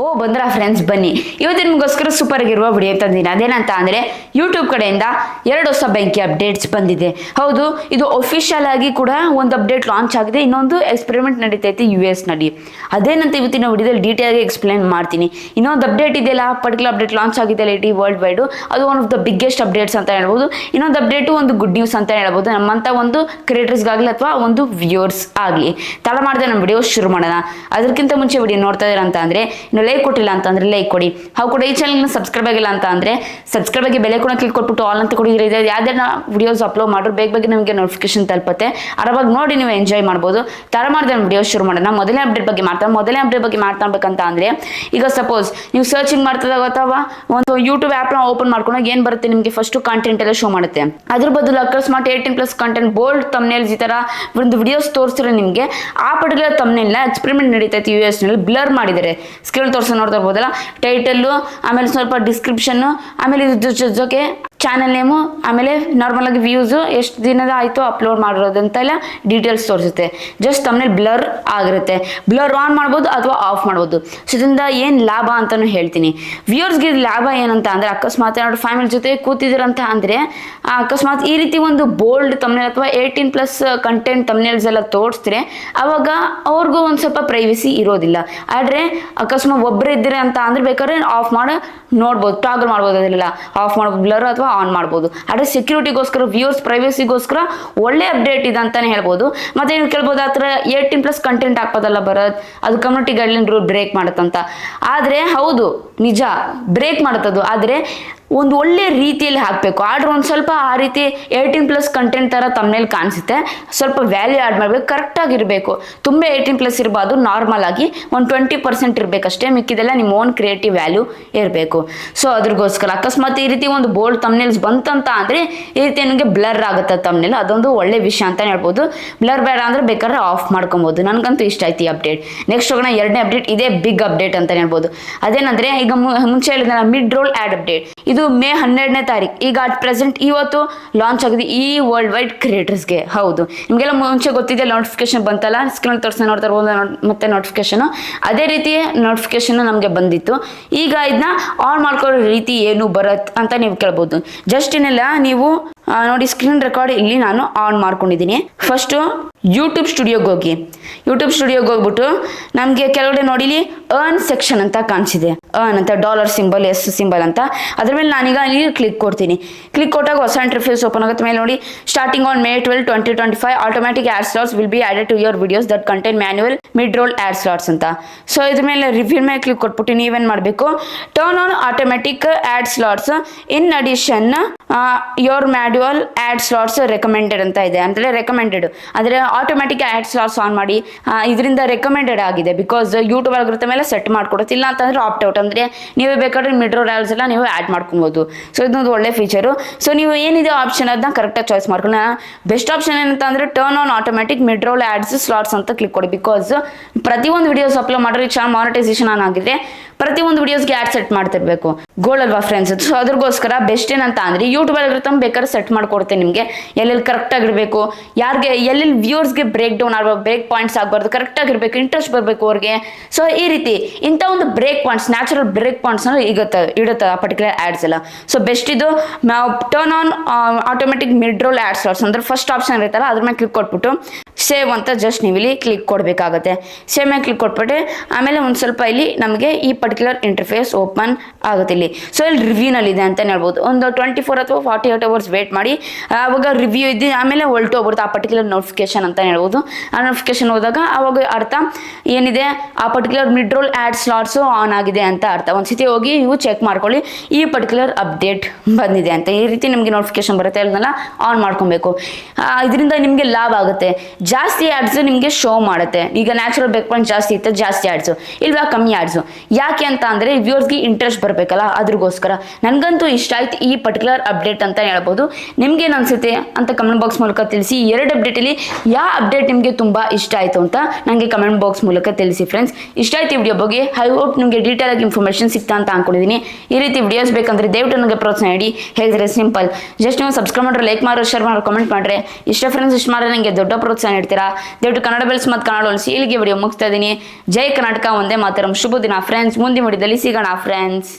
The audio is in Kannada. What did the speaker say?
ಓ, ಬಂದ್ರ ಫ್ರೆಂಡ್ಸ್ ಬನ್ನಿ. ಇವತ್ತು ನಿಮಗೋಸ್ಕರ ಸೂಪರ್ ಆಗಿರುವ ವಿಡಿಯೋ ತಂದಿನ. ಅದೇನಂತ ಅಂದರೆ ಯೂಟ್ಯೂಬ್ ಕಡೆಯಿಂದ ಎರಡು ಹೊಸ ಬೆಂಕಿ ಅಪ್ಡೇಟ್ಸ್ ಬಂದಿದೆ. ಹೌದು, ಇದು ಒಫಿಷಿಯಲ್ ಆಗಿ ಕೂಡ ಒಂದು ಅಪ್ಡೇಟ್ ಲಾಂಚ್ ಆಗಿದೆ. ಇನ್ನೊಂದು ಎಕ್ಸ್ಪೆರಿಮೆಂಟ್ ನಡೀತೈತೆ ಯು ಎಸ್ನಲ್ಲಿ. ಅದೇನಂತ ಇವತ್ತಿನ ವಿಡಿಯೋದಲ್ಲಿ ಡೀಟೇಲ್ ಆಗಿ ಎಕ್ಸ್ಪ್ಲೇನ್ ಮಾಡ್ತೀನಿ. ಇನ್ನೊಂದು ಅಪ್ಡೇಟ್ ಇದೆಯಲ್ಲ ಪರ್ಟಿಕ್ಯುಲರ್ ಅಪ್ಡೇಟ್ ಲಾಂಚ್ ಆಗಿದೆ ಇಡೀ ವರ್ಲ್ಡ್ ವೈಡ್ ಅದು one of the biggest updates ಅಂತ ಹೇಳ್ಬೋದು. ಇನ್ನೊಂದು ಅಪ್ಡೇಟು ಒಂದು ಗುಡ್ ನ್ಯೂಸ್ ಅಂತ ಹೇಳ್ಬೋದು. ನಮ್ಮಂಥ ಒಂದು ಕ್ರಿಯೇಟರ್ಸ್ಗಾಗಲಿ ಅಥವಾ ಒಂದು ವ್ಯೂವರ್ಸ್ ಆಗಲಿ. ತಡ ಮಾಡಿದೆ ನಮ್ಮ ವಿಡಿಯೋ ಶುರು ಮಾಡೋಣ. ಅದಕ್ಕಿಂತ ಮುಂಚೆ ವಿಡಿಯೋ ನೋಡ್ತಾ ಇದ್ದೀರಾ ಅಂತ ಅಂದ್ರೆ ಲೈಕ್ ಕೊಟ್ಟಿಲ್ಲ ಅಂತ ಅಂದ್ರೆ ಲೈಕ್ ಕೊಡಿ. ಹಾಗೂ ಕೂಡ ಈ ಚಾನಲ್ನ ಸಬ್ಸ್ಕ್ರೈಬ್ ಆಗಿಲ್ಲ ಅಂತ ಅಂದ್ರೆ ಸಬ್ಸ್ಕ್ರೈಬ್ ಆಗಿ ಬೆಲೆ ಕೂಡ ಕ್ಲಿಕ್ ಕೊಟ್ಬಿಟ್ಟು ಆಲ್ ಅಂತ ಕೊಡಿ. ಯಾವ್ದಾರ ವಿಡಿಯೋಸ್ ಅಪ್ಲೋಡ್ ಮಾಡಿದ್ರು ಬೇಗ ಬೇಗ ನಿಮಗೆ ನೋಟಿಫಿಕೇಶನ್ ತಲುಪತ್ತೆ. ಆರಾಮಾಗಿ ನೋಡಿ ನೀವು ಎಂಜಾಯ್ ಮಾಡ್ಬೋದು. ತರ ಮಾಡಿದೆ ವಿಡಿಯೋ ಶುರು ಮಾಡೋಣ. ಮೊದಲೇ ಅಪ್ಡೇಟ್ ಬಗ್ಗೆ ಮಾತಾಡ ಮೊದಲೇ ಅಪ್ಡೇಟ್ ಬಗ್ಗೆ ಮಾತಾಡ್ಬೇಕಂತ ಅಂದ್ರೆ ಈಗ ಸಪೋಸ್ ನೀವು ಸರ್ಚಿಂಗ್ ಮಾಡ್ತಿದಾಗ ಅಥವಾ ಒಂದು ಯೂಟ್ಯೂಬ್ ಆ್ಯಪ್ನ ಓಪನ್ ಮಾಡ್ಕೊಂಡಾಗ ಏನು ಬರುತ್ತೆ ನಿಮಗೆ ಫಸ್ಟ್ ಕಾಂಟೆಂಟ್ ಎಲ್ಲ ಶೋ ಮಾಡುತ್ತೆ. ಅದ್ರ ಬದಲು ಅಕಸ್ಮಾತ್ eighteen plus content bold thumbnails ಈ ತರ ಒಂದು ವಿಡಿಯೋಸ್ ತೋರಿಸಿದ್ರೆ ನಿಮಗೆ ಆ ಪರ್ಟಿಕ್ಯುಲರ್ ತಮ್ನೇಲ್ನ ಎಕ್ಸ್ಪೆರಿಮೆಂಟ್ ನಡೀತೈತೆ ಯು ಎಸ್ನಲ್ಲಿ ಬ್ಲರ್ ಮಾಡಿದ್ದಾರೆ ಸ್ಕ್ರೀನ್ ತೋರಿಸ ನೋಡ್ತಾ ಇರ್ಬೋದಲ್ಲ? ಟೈಟಲ್ಲು ಆಮೇಲೆ ಸ್ವಲ್ಪ ಡಿಸ್ಕ್ರಿಪ್ಷನ್ನು ಆಮೇಲೆ ಇದ್ರ ಜೊತೆಗೆ ಚಾನಲ್ ನೇಮು ಆಮೇಲೆ ನಾರ್ಮಲ್ ಆಗಿ ವ್ಯೂಸು ಎಷ್ಟು ದಿನದ ಆಯಿತು ಅಪ್ಲೋಡ್ ಮಾಡಿರೋದಂತೆಲ್ಲ ಡೀಟೇಲ್ಸ್ ತೋರಿಸುತ್ತೆ. ಜಸ್ಟ್ ತಮ್ಮನೇ ಬ್ಲರ್ ಆಗಿರುತ್ತೆ. ಬ್ಲರ್ ಆನ್ ಮಾಡ್ಬೋದು ಅಥವಾ ಆಫ್ ಮಾಡ್ಬೋದು. ಸೊ ಇದರಿಂದ ಏನು ಲಾಭ ಅಂತಲೂ ಹೇಳ್ತೀನಿ. ವ್ಯೂವರ್ಸ್ಗೆ ಲಾಭ ಏನಂತ ಅಂದರೆ ಅಕಸ್ಮಾತ್ ಏನಾದ್ರು ಫ್ಯಾಮಿಲಿ ಜೊತೆ ಕೂತಿದ್ದೀರಂತ ಅಂದರೆ ಅಕಸ್ಮಾತ್ ಈ ರೀತಿ ಒಂದು ಬೋಲ್ಡ್ ತಮ್ನೇಲ್ ಅಥವಾ ಏಯ್ಟೀನ್ ಪ್ಲಸ್ ಕಂಟೆಂಟ್ ತಮ್ನೇಲ್ಸ್ ಎಲ್ಲ ತೋರಿಸಿದ್ರೆ ಅವಾಗ ಅವ್ರಿಗೂ ಒಂದು ಸ್ವಲ್ಪ ಪ್ರೈವಸಿ ಇರೋದಿಲ್ಲ. ಆದರೆ ಅಕಸ್ಮಾತ್ ಒಬ್ಬರೇ ಇದ್ದೀರಿ ಅಂತ ಅಂದರೆ ಬೇಕಾದ್ರೆ ಆಫ್ ಮಾಡಿ, ನೋಡ್ಬೋದು ಟಾಗಲ್ ಮಾಡ್ಬೋದು ಅದೆಲ್ಲ. ಆಫ್ ಮಾಡ್ಬೋದು ಬ್ಲರ್ ಅಥವಾ ಆನ್ ಮಾಡ್ಬೋದು. ಆದರೆ ಸೆಕ್ಯೂರಿಟಿಗೋಸ್ಕರ ವ್ಯೂವರ್ಸ್ ಪ್ರೈವೇಸಿಗೋಸ್ಕರ ಒಳ್ಳೆ ಅಪ್ಡೇಟ್ ಇದೆ ಅಂತಾನೆ ಹೇಳ್ಬೋದು. ಮತ್ತೆ ನೀವು ಕೇಳ್ಬೋದು, ಆ ಥರ ಏಯ್ಟೀನ್ ಪ್ಲಸ್ ಕಂಟೆಂಟ್ ಹಾಕ್ಬೋದಲ್ಲ ಬರೋದ್ ಅದು ಕಮ್ಯುನಿಟಿ ಗೈಡ್ಲೈನ್ ರೂಲ್ ಬ್ರೇಕ್ ಮಾಡುತ್ತಂತ. ಆದರೆ ಹೌದು, ನಿಜ ಬ್ರೇಕ್ ಮಾಡುತ್ತದು. ಆದರೆ ಒಂದು ಒಳ್ಳೆ ರೀತಿಯಲ್ಲಿ ಹಾಕಬೇಕು. ಆರ್ಡ್ರ್ ಒಂದು ಸ್ವಲ್ಪ ಆ ರೀತಿ ಏಯ್ಟೀನ್ ಪ್ಲಸ್ ಕಂಟೆಂಟ್ ಥರ ತಮ್ಮನೇಲಿ ಕಾಣಿಸುತ್ತೆ. ಸ್ವಲ್ಪ ವ್ಯಾಲ್ಯೂ ಆ್ಯಡ್ ಮಾಡಬೇಕು. ಕರೆಕ್ಟಾಗಿರಬೇಕು ತುಂಬ ಏಯ್ಟೀನ್ ಪ್ಲಸ್ ಇರಬಾರ್ದು. ನಾರ್ಮಲ್ ಆಗಿ ಒಂದು ಟ್ವೆಂಟಿ ಪರ್ಸೆಂಟ್ ಇರಬೇಕಷ್ಟೇ. ಮಿಕ್ಕಿದೆಲ್ಲ ನಿಮ್ಮ ಓನ್ ಕ್ರಿಯೇಟಿವ್ ವ್ಯಾಲ್ಯೂ ಇರಬೇಕು. ಸೊ ಅದ್ರಿಗೋಸ್ಕರ ಅಕಸ್ಮಾತ್ ಈ ರೀತಿ ಒಂದು ಬೋಲ್ಡ್ ತಮ್ನೇಲ್ಸ್ ಬಂತಂತ ಅಂದರೆ ಈ ರೀತಿ ನನಗೆ ಬ್ಲರ್ ಆಗುತ್ತೆ ತಮ್ನೇಲ್ ಅದೊಂದು ಒಳ್ಳೆ ವಿಷಯ ಅಂತ ಹೇಳ್ಬೋದು. ಬ್ಲರ್ ಬೇಡ ಅಂದರೆ ಬೇಕಾದ್ರೆ ಆಫ್ ಮಾಡ್ಕೊಬೋದು. ನನಗಂತೂ ಇಷ್ಟ ಆಯ್ತು ಈ ಅಪ್ಡೇಟ್ ನೆಕ್ಸ್ಟ್ ಹೋಗೋಣ, ಎರಡನೇ ಅಪ್ಡೇಟ್ ಇದೇ ಬಿಗ್ ಅಪ್ಡೇಟ್ ಅಂತ ಹೇಳ್ಬೋದು. ಅದೇನಂದ್ರೆ, ಈಗ ಮುಂಚೆ ಹೇಳಿದ ಮಿಡ್ ರೋಲ್ ಆ್ಯಡ್ ಅಪ್ಡೇಟ್ ಇದು ಮೇ ಹನ್ನೆರಡನೇ ತಾರೀಕು ಈಗ ಅಟ್ ಪ್ರೆಸೆಂಟ್ ಇವತ್ತು ಲಾಂಚ್ ಆಗಿದೆ ಈ ವರ್ಲ್ಡ್ ವೈಡ್ ಕ್ರಿಯೇಟರ್ಸ್ಗೆ ಹೌದು. ನಿಮಗೆಲ್ಲ ಮುಂಚೆ ಗೊತ್ತಿದೆ ನೋಟಿಫಿಕೇಶನ್ ಬಂತಲ್ಲ? ಸ್ಕ್ರೀನ್ ತೋರಿಸಿ ನೋಡ್ತಾರೆ ಇರ್ಬೋದು ಮತ್ತೆ ನೋಟಿಫಿಕೇಶನ್ ಅದೇ ರೀತಿ ನೋಟಿಫಿಕೇಶನ್ ನಮಗೆ ಬಂದಿತ್ತು. ಈಗ ಇದನ್ನ ಆನ್ ಮಾಡ್ಕೊಳ್ಳೋ ರೀತಿ ಏನು ಬರತ್ತೆ ಅಂತ ನೀವು ಕೇಳ್ಬೋದು. ಜಸ್ಟ್ ಏನಿಲ್ಲ, ನೀವು ನೋಡಿ ಸ್ಕ್ರೀನ್ ರೆಕಾರ್ಡ್ ಇಲ್ಲಿ ನಾನು ಆನ್ ಮಾಡ್ಕೊಂಡಿದ್ದೀನಿ. ಫಸ್ಟು ಯೂಟ್ಯೂಬ್ ಸ್ಟುಡಿಯೋಗೆ ಹೋಗಿ. ಯೂಟ್ಯೂಬ್ ಸ್ಟುಡಿಯೋಗೆ ಹೋಗ್ಬಿಟ್ಟು ನಮಗೆ ಕೆಳಗಡೆ ನೋಡಿಲಿ ಅರ್ನ್ ಸೆಕ್ಷನ್ ಅಂತ ಕಾಣಿಸಿದೆ. ಅರ್ನ್ ಅಂತ ಡಾಲರ್ ಸಿಂಬಲ್ ಎಸ್ ಸಿಂಬಲ್ ಅಂತ. ಅದ್ರ ಮೇಲೆ ನಾನೀಗ ಇಲ್ಲಿ ಕ್ಲಿಕ್ ಕೊಡ್ತೀನಿ. ಕ್ಲಿಕ್ ಕೊಟ್ಟಾಗ ಹೊಸ ಇಂಟರ್ಫೇಸ್ ಓಪನ್ ಆಗುತ್ತೆ. ಮೇಲೆ ನೋಡಿ starting on May twelve twenty twenty five automatic ad slots will be added to your videos that content manual mid roll ad slots ಅಂತ. ಸೊ ಇದ್ರ ಮೇಲೆ ರಿವ್ಯೂ ಮೇಲೆ ಕ್ಲಿಕ್ ಕೊಟ್ಬಿಟ್ಟು ನೀವೇನು ಮಾಡಬೇಕು? Turn on automatic ad slots in addition your manual ad slots recommended ಅಂತ ಇದೆ. ಅಂದರೆ ರೆಕಮೆಂಡೆಡ್ ಅಂದರೆ ಆಟೋಮ್ಯಾಟಿಕ್ ಆ್ಯಡ್ ಸ್ಲಾಟ್ಸ್ ಆನ್ ಮಾಡಿ ಇದರಿಂದ ರೆಕಮೆಂಡೆಡ್ ಆಗಿದೆ. ಬಿಕಾಸ್ ಯೂಟ್ಯೂಬ್ ಅಲ್ಗೊರಿತಮ್ ಮೇಲೆ ಸೆಟ್ ಮಾಡ್ಕೊಡುತ್ತೆ. ಇಲ್ಲ ಅಂತಂದರೆ ಆಪ್ಟ್ ಔಟ್ ಅಂದರೆ ನೀವೇ ಬೇಕಾದ್ರೆ ಮಿಡ್ರೋ ರ್ಯಾಲ್ಸ್ ಎಲ್ಲ ನೀವು ಆ್ಯಡ್ ಮಾಡ್ಕೊಬೋದು. ಸೊ ಇದೊಂದು ಒಳ್ಳೆ ಫೀಚರು ಸೊ ನೀವು ಏನಿದೆ ಆಪ್ಷನ್ ಅದನ್ನ ಕರೆಕ್ಟಾಗಿ ಚಾಯ್ಸ್ ಮಾಡ್ಕೊಂಡು ಬೆಸ್ಟ್ ಆಪ್ಷನ್ ಏನಂತ turn on automatic mid roll ads slots ಅಂತ ಕ್ಲಿಕ್ ಕೊಡಿ. ಬಿಕಾಸ್ ಪ್ರತಿಯೊಂದು ವಿಡಿಯೋಸ್ ಅಪ್ಲೋಡ್ ಮಾಡಿದ್ರೆ ಚಾನಲ್ ಮಾನಿಟೈಸೇಷನ್ ಆನ್ ಆಗಿದೆ. ಪ್ರತಿಯೊಂದು ವಿಡಿಯೋಸ್ಗೆ ಆ್ಯಡ್ ಸೆಟ್ ಮಾಡ್ತಿರ್ಬೇಕು. ಗೋಲ್ ಅಲ್ವಾ ಫ್ರೆಂಡ್ಸ್ ಸೊ ಅದ್ರಗೋಸ್ಕರ ಬೆಸ್ಟ್ ಏನಂತ ಅಂದರೆ ಯೂಟ್ಯೂಬ್ ಅಲ್ಗೊರಿತಮ್ ಬೇಕಾದ್ರೆ ಸೆಟ್ ಮಾಡ್ಕೊಡ್ತೇನೆ ನಿಮಗೆ. ಎಲ್ಲೆಲ್ಲಿ ಕರೆಕ್ಟಾಗಿರಬೇಕು ಯಾರಿಗೆ, ಎಲ್ಲೆಲ್ಲಿ ವ್ಯೂವರ್ಸ್ಗೆ ಬ್ರೇಕ್ ಡೌನ್ ಆಗಬಾರ್ದು ಬ್ರೇಕ್ ಪಾಯಿಂಟ್ಸ್ ಆಗಬಾರ್ದು ಕರೆಕ್ಟಾಗಿರ್ಬೇಕು ಇಂಟ್ರೆಸ್ಟ್ ಬರಬೇಕು ಅವ್ರಿಗೆ. ಸೊ ಈ ರೀತಿ ಇಂಥ ಒಂದು ಬ್ರೇಕ್ ಪಾಯಿಂಟ್ಸ್ ನ್ಯಾಚುರಲ್ ಬ್ರೇಕ್ ಪಾಯಿಂಟ್ಸ್ನ ಇಗುತ್ತೆ ಇಡುತ್ತೆ ಆ ಪರ್ಟಿಕ್ಯುಲರ್ ಆ್ಯಡ್ಸ್ ಎಲ್ಲ. ಸೊ ಬೆಸ್ಟ್ ಇದು. Turn on automatic mid roll ads ಅಂದ್ರೆ ಫಸ್ಟ್ ಆಪ್ಷನ್ ಇರುತ್ತಲ್ಲ, ಅದ್ರ ಮೇಲೆ ಕ್ಲಿಕ್ ಕೊಟ್ಬಿಟ್ಟು ಸೇವ್ ಅಂತ ಜಸ್ಟ್ ನೀವು ಇಲ್ಲಿ ಕ್ಲಿಕ್ ಕೊಡಬೇಕಾಗುತ್ತೆ. ಸೇವ್ ಮೇಲೆ ಕ್ಲಿಕ್ ಕೊಟ್ಬಿಟ್ಟು ಆಮೇಲೆ ಒಂದು ಸ್ವಲ್ಪ ಇಲ್ಲಿ ನಮಗೆ ಈ ಪರ್ಟಿಕ್ಯುಲರ್ ಇಂಟರ್ಫೇಸ್ ಓಪನ್ ಆಗುತ್ತೆ ಇಲ್ಲಿ. ಸೊ ಇಲ್ಲಿ ರಿವ್ಯೂನಲ್ಲಿ ಇದೆ ಅಂತಲೇ ಹೇಳ್ಬೋದು. ಒಂದು ಟ್ವೆಂಟಿ ಫೋರ್ ಅಥವಾ ಫಾರ್ಟಿ ಏಟ್ ಅವರ್ಸ್ ವೇಟ್ ಮಾಡಿ ಆವಾಗ ರಿವ್ಯೂ ಇದ್ದು, ಆಮೇಲೆ ಹೊಲ್ಟು ಹೋಗ್ಬಿಡುತ್ತೆ ಆ ಪರ್ಟಿಕ್ಯುಲರ್ ನೋಟಿಫಿಕೇಶನ್ ಅಂತ ಹೇಳ್ಬೋದು. ಆ ನೋಟಿಫಿಕೇಶನ್ ಹೋದಾಗ ಆವಾಗ ಅರ್ಥ ಏನಿದೆ? ಆ particular mid roll ad slots on ಆಗಿದೆ ಅಂತ ಅರ್ಥ. ಒಂದು ಸತಿ ಹೋಗಿ ನೀವು ಚೆಕ್ ಮಾಡ್ಕೊಳ್ಳಿ. ಈ ಪರ್ಟಿಕ್ಯುಲರ್ ಅಪ್ಡೇಟ್ ಬಂದಿದೆ ಅಂತ. ಈ ರೀತಿ ನಿಮಗೆ ನೋಟಿಫಿಕೇಶನ್ ಬರುತ್ತೆ, ಅದನ್ನೆಲ್ಲ ಆನ್ ಮಾಡ್ಕೊಬೇಕು. ಇದರಿಂದ ನಿಮಗೆ ಲಾಭ ಆಗುತ್ತೆ. ಜಾಸ್ತಿ ಆ್ಯಡ್ಸು ನಿಮಗೆ ಶೋ ಮಾಡುತ್ತೆ. ಈಗ ನ್ಯಾಚುರಲ್ ಬ್ಯಾಕ್ ಜಾಸ್ತಿ ಇತ್ತು, ಜಾಸ್ತಿ ಆ್ಯಡ್ಸು ಇಲ್ವಾ ಕಮ್ಮಿ ಆ್ಯಡ್ಸು ಯಾಕೆ ಅಂತ ಅಂದರೆ ವ್ಯೂವರ್ಸ್ಗೆ ಇಂಟ್ರೆಸ್ಟ್ ಬರಬೇಕಲ್ಲ, ಅದ್ರಗೋಸ್ಕರ. ನನಗಂತೂ ಇಷ್ಟ ಆಯ್ತು ಈ ಪರ್ಟಿಕ್ಯುಲರ್ ಅಪ್ಡೇಟ್ ಅಂತ ಹೇಳ್ಬೋದು. ನಿಮ್ಗೇನು ಅನಿಸುತ್ತೆ ಅಂತ ಕಮೆಂಟ್ ಬಾಕ್ಸ್ ಮೂಲಕ ತಿಳಿಸಿ. ಎರಡು ಅಪ್ಡೇಟಲ್ಲಿ ಯಾವ ಅಪ್ಡೇಟ್ ನಿಮಗೆ ತುಂಬ ಇಷ್ಟ ಆಯಿತು ಅಂತ ನನಗೆ ಕಮೆಂಟ್ ಬಾಕ್ಸ್ ಮೂಲಕ ತಿಳಿಸಿ ಫ್ರೆಂಡ್ಸ್ ಇಷ್ಟ ಆಯ್ತು ವಿಡಿಯೋ ಬಗ್ಗೆ. ಐ ಹೋಪ್ ನಿಮಗೆ ಡೀಟೇಲ್ ಆಗಿ ಇನ್ಫಾರ್ಮೇಷನ್ ಸಿಗ್ತಾ ಅಂತ ಅನ್ಕೊಂಡಿದ್ದೀನಿ ಈ ರೀತಿ ವಿಡಿಯೋಸ್ ಬೇಕಂದ್ರೆ ದಯವಿಟ್ಟು ನನಗೆ ಪ್ರೋತ್ಸಾಹ ನೀಡಿ. ಹೇಳಿದ್ರೆ ಸಿಂಪಲ್ ಜಸ್ಟ್ ನೀವು ಸಬ್ಸ್ಕ್ರೈಬ್ ಮಾಡ್ರೆ ಲೈಕ್ ಮಾಡೋ ಶೇರ್ ಮಾಡೋ ಕಮೆಂಟ್ ಮಾಡ್ರೆ. ಇಷ್ಟ ಫ್ರೆಂಡ್ಸ್ ಇಷ್ಟ ಮಾಡಿದ್ರೆ ನನಗೆ ದೊಡ್ಡ ಪ್ರೋತ್ಸಾಹ ಹೇಳ್ತೀರಾ? ದಯವಿಟ್ಟು ಕನ್ನಡ ಬೆಲ್ಸ್ ಮತ್ತು ಕನ್ನಡ ಉಳಿಸಿ ಇಲ್ಲಿಗೆ ವಿಡಿಯೋ ಮುಗಿಸ್ತಾ ಇದ್ದೀನಿ. ಜೈ ಕರ್ನಾಟಕ, ಒಂದೇ ಮಾತರಂ. ಶುಭ ದಿನ ಫ್ರೆಂಡ್ಸ್ ಮುಂದಿನ ವಿಡಿಯೋದಲ್ಲಿ ಸಿಗೋಣ ಫ್ರೆಂಡ್ಸ್